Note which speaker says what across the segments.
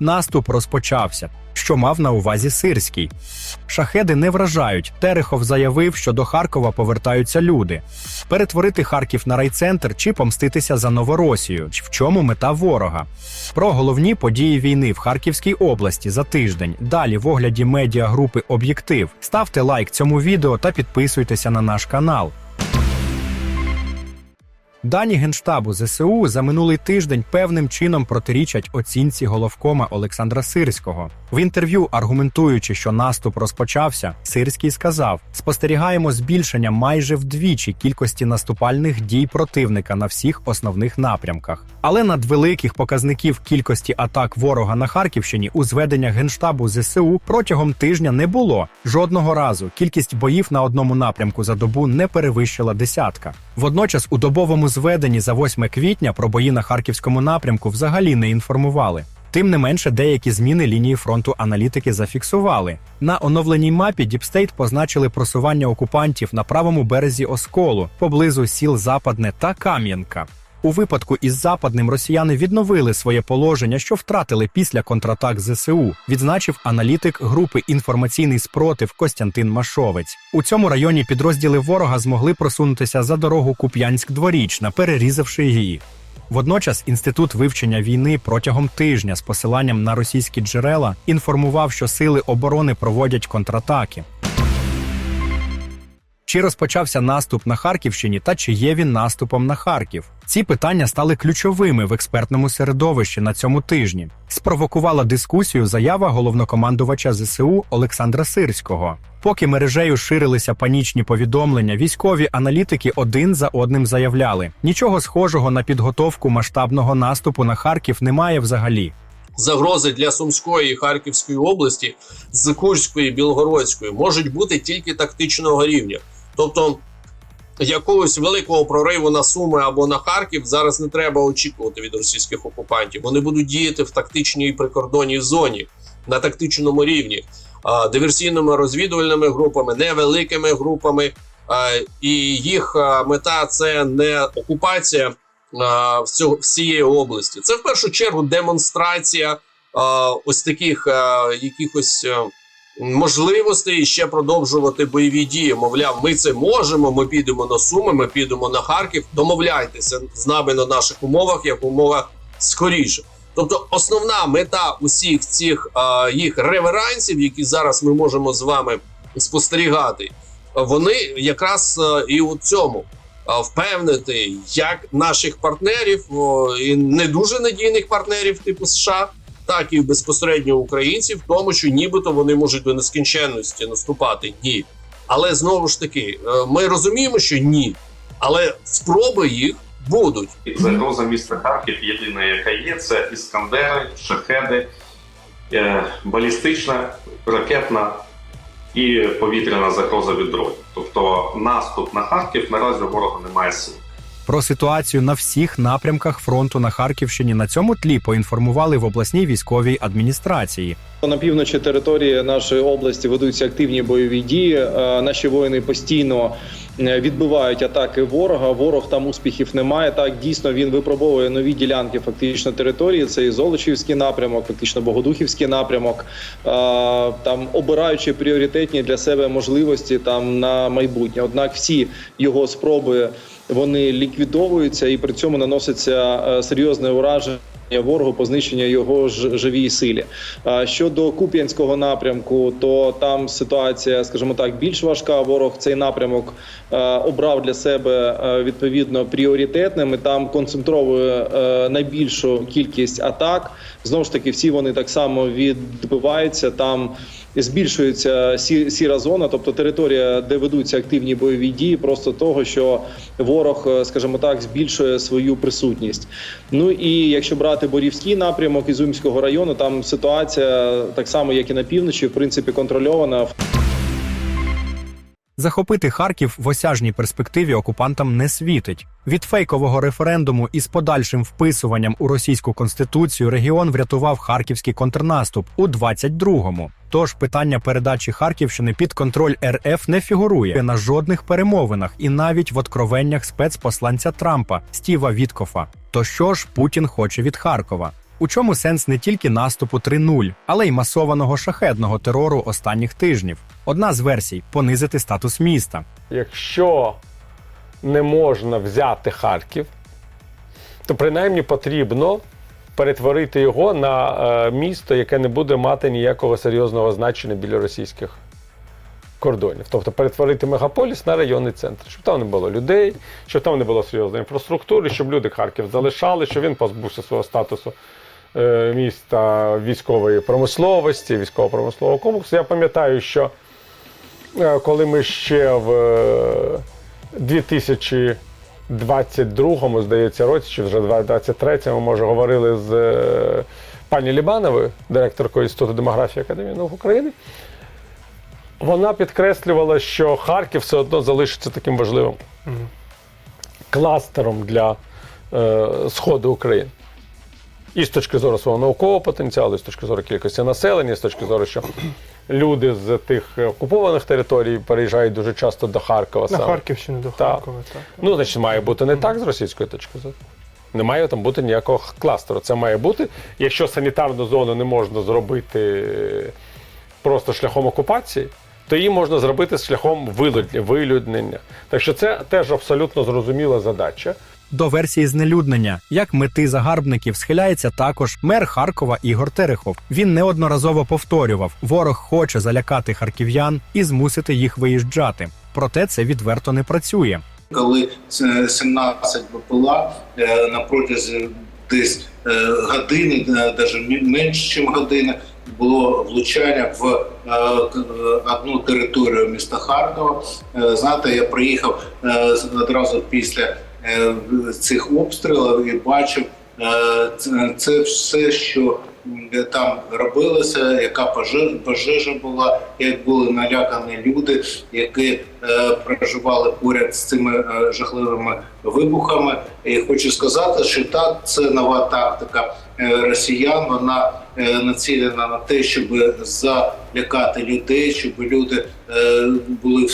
Speaker 1: Наступ розпочався, що мав на увазі Сирський. Шахеди не вражають. Терехов заявив, що до Харкова повертаються люди. Перетворити Харків на райцентр чи помститися за Новоросію. В чому мета ворога? Про головні події війни в Харківській області за тиждень. Далі в огляді медіагрупи Об'єктив. Ставте лайк цьому відео та підписуйтеся на наш канал. Дані Генштабу ЗСУ за минулий тиждень певним чином протирічать оцінці головкома Олександра Сирського. В інтерв'ю, аргументуючи, що наступ розпочався, Сирський сказав: спостерігаємо збільшення майже вдвічі кількості наступальних дій противника на всіх основних напрямках. Але надвеликих показників кількості атак ворога на Харківщині у зведеннях Генштабу ЗСУ протягом тижня не було. Жодного разу кількість боїв на одному напрямку за добу не перевищила десятка. Водночас у добовому зведенні за 8 квітня про бої на харківському напрямку взагалі не інформували. Тим не менше, деякі зміни лінії фронту аналітики зафіксували. На оновленій мапі Діпстейт позначили просування окупантів на правому березі Осколу поблизу сіл Западне та Кам'янка. У випадку із западним росіяни відновили своє положення, що втратили після контратак ЗСУ, відзначив аналітик групи інформаційний спротив Костянтин Машовець. У цьому районі підрозділи ворога змогли просунутися за дорогу Куп'янськ-Дворічна, перерізавши її. Водночас інститут вивчення війни протягом тижня з посиланням на російські джерела інформував, що сили оборони проводять контратаки. Чи розпочався наступ на Харківщині та чи є він наступом на Харків? Ці питання стали ключовими в експертному середовищі на цьому тижні. Спровокувала дискусію заява головнокомандувача ЗСУ Олександра Сирського. Поки мережею ширилися панічні повідомлення, військові аналітики один за одним заявляли: нічого схожого на підготовку масштабного наступу на Харків немає взагалі.
Speaker 2: загрози для Сумської і Харківської області з Курської і Білгородської можуть бути тільки тактичного рівня. Тобто якогось великого прориву на Суми або на Харків зараз не треба очікувати від російських окупантів. Вони будуть діяти в тактичній прикордонній зоні на тактичному рівні, диверсійними розвідувальними групами, невеликими групами. І їх мета це не окупація всієї області. Це в першу чергу демонстрація ось таких якихось а, можливостей ще продовжувати бойові дії. Мовляв, ми це можемо. Ми підемо на Суми, ми підемо на Харків. Домовляйтеся з нами на наших умовах, як умова скоріше. Тобто, основна мета усіх цих а, їх реверансів, які зараз ми можемо з вами спостерігати, вони якраз а, і у цьому впевнити як наших партнерів і не дуже надійних партнерів, типу США, так і безпосередньо українців, в тому, що нібито вони можуть до нескінченності наступати. Ні, але знову ж таки, е, ми розуміємо, що ні, але спроби їх будуть.
Speaker 3: Загроза міста Харків єдина, яка є, це іскандери, шахеди, е, балістична, ракетна і повітряна загроза від дронів. Тобто наступ на Харків наразі ворога немає сил.
Speaker 1: Про ситуацію на всіх напрямках фронту на Харківщині на цьому тлі поінформували в обласній військовій адміністрації.
Speaker 4: На півночі території нашої області ведуться активні бойові дії. Е, Наші воїни постійно відбивають атаки ворога. Ворог там успіхів немає. Так дійсно він випробовує нові ділянки фактично території. Це і Золочівський напрямок, фактично Богодухівський напрямок. Е, Там обираючи пріоритетні для себе можливості там на майбутнє. Однак всі його спроби вони ліквідовуються і при цьому наноситься е, серйозне ураження. Ворогу по знищенню його ж живій силі. А Щодо Куп'янського напрямку, то там ситуація, скажімо так, більш важка. Ворог цей напрямок е, обрав для себе е, відповідно пріоритетним. і Там концентровує е, найбільшу кількість атак. Знову ж таки, всі вони так само відбиваються там. Збільшується сі- сіра зона, тобто територія, де ведуться активні бойові дії, просто того, що ворог, е, скажімо так, збільшує свою присутність. Ну і якщо брати Борівський напрямок Ізюмського району, там ситуація так само, як і на півночі, в принципі, контрольована.
Speaker 1: Захопити Харків в осяжній перспективі окупантам не світить. Від фейкового референдуму із подальшим вписуванням у російську конституцію регіон врятував харківський контрнаступ у 22-му. Тож питання передачі Харківщини під контроль РФ не фігурує на жодних перемовинах і навіть в откровеннях спецпосланця Трампа Стіва Віткофа. То що ж Путін хоче від Харкова? У чому сенс не тільки наступу 3.0, але й масованого шахедного терору останніх тижнів? Одна з версій понизити статус міста.
Speaker 5: Якщо не можна взяти Харків, то принаймні потрібно перетворити його на е, місто, яке не буде мати ніякого серйозного значення біля російських кордонів. Тобто перетворити мегаполіс на районний центр, щоб там не було людей, щоб там не було серйозної інфраструктури, щоб люди Харків залишали, щоб він позбувся свого статусу. Е, міста військової промисловості, військово-промислового комплексу. Я пам'ятаю, що е, коли ми ще в 2000 22-му, здається, році, чи вже 23-му, може, говорили з е, пані Лібановою, директоркою Інституту демографії Академії наук України. Вона підкреслювала, що Харків все одно залишиться таким важливим кластером для е, Сходу України. І з точки зору свого наукового потенціалу, і з точки зору кількості населення, і з точки зору, що люди з тих окупованих територій переїжджають дуже часто до Харкова.
Speaker 6: На
Speaker 5: саме.
Speaker 6: Харківщину до. Харкова. Так.
Speaker 5: Ну, значить, має бути не так з російської точки зору. Не має там бути ніякого кластеру. Це має бути, якщо санітарну зону не можна зробити просто шляхом окупації, то її можна зробити шляхом вилюд- вилюднення. Так що це теж абсолютно зрозуміла задача.
Speaker 1: До версії знелюднення, як мети загарбників, схиляється також мер Харкова Ігор Терехов. Він неодноразово повторював: ворог хоче залякати харків'ян і змусити їх виїжджати. Проте це відверто не працює.
Speaker 7: коли 17 БПЛА е, на протязі десь е, години, навіть менше, ніж години, було влучання в е, е, одну територію міста Харкова. Е, Знаєте, я приїхав е, одразу після е, цих обстрілів і бачив е, це- все, що там робилося, яка пожежа, була, як були налякані люди, які е, проживали поряд з цими е, жахливими вибухами. І хочу сказати, що так, це нова тактика е, росіян. Вона е, націлена на те, щоб залякати людей, щоб люди е, були в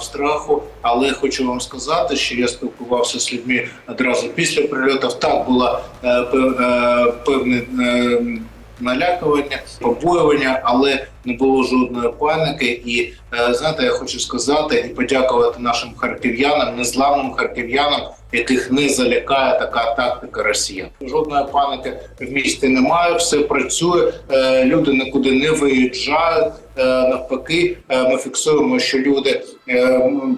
Speaker 7: страху. Але хочу вам сказати, що я спілкувався з людьми одразу після прильотів. Так була е, Налякування, побоювання, але не було жодної паніки. І е, знаєте, я хочу сказати і подякувати нашим харків'янам, незламним харків'янам, яких не залякає така тактика росіян. Жодної паніки в місті немає, все працює. Е, люди нікуди не виїжджають. Е, навпаки, ми фіксуємо, що люди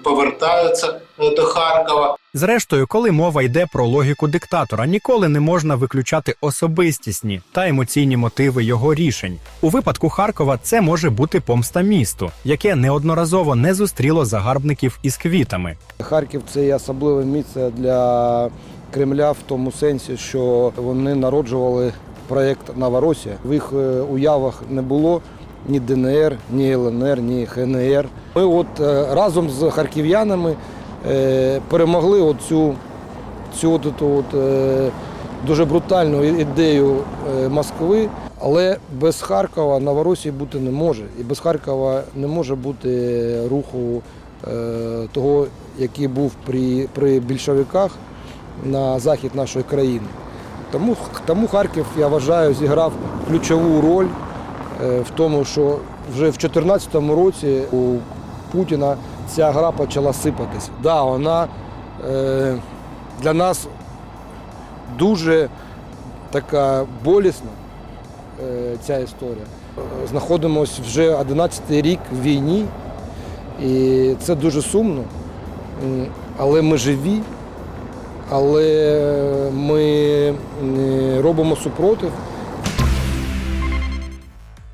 Speaker 7: повертаються е, до Харкова.
Speaker 1: Зрештою, коли мова йде про логіку диктатора, ніколи не можна виключати особистісні та емоційні мотиви його рішень. У випадку Харкова це може бути помста місту, яке неодноразово не зустріло загарбників із квітами.
Speaker 8: Харків це є особливе місце для Кремля в тому сенсі, що вони народжували проєкт Новоросія. В їх е, уявах не було ні ДНР, ні ЛНР, ні ХНР. Ми от е, разом з харків'янами е, перемогли оцю цю от, от, е, дуже брутальну ідею Москви, але без Харкова Новоросії бути не може. І без Харкова не може бути руху того, який був при, при більшовиках на захід нашої країни. Тому, тому Харків, я вважаю, зіграв ключову роль в тому, що вже в 2014 році у Путіна ця гра почала сипатись. Да, вона е, для нас дуже така болісна, е, ця історія. Е, Знаходимося вже 11-й рік в війні, і це дуже сумно. Але ми живі, але ми е, робимо супротив.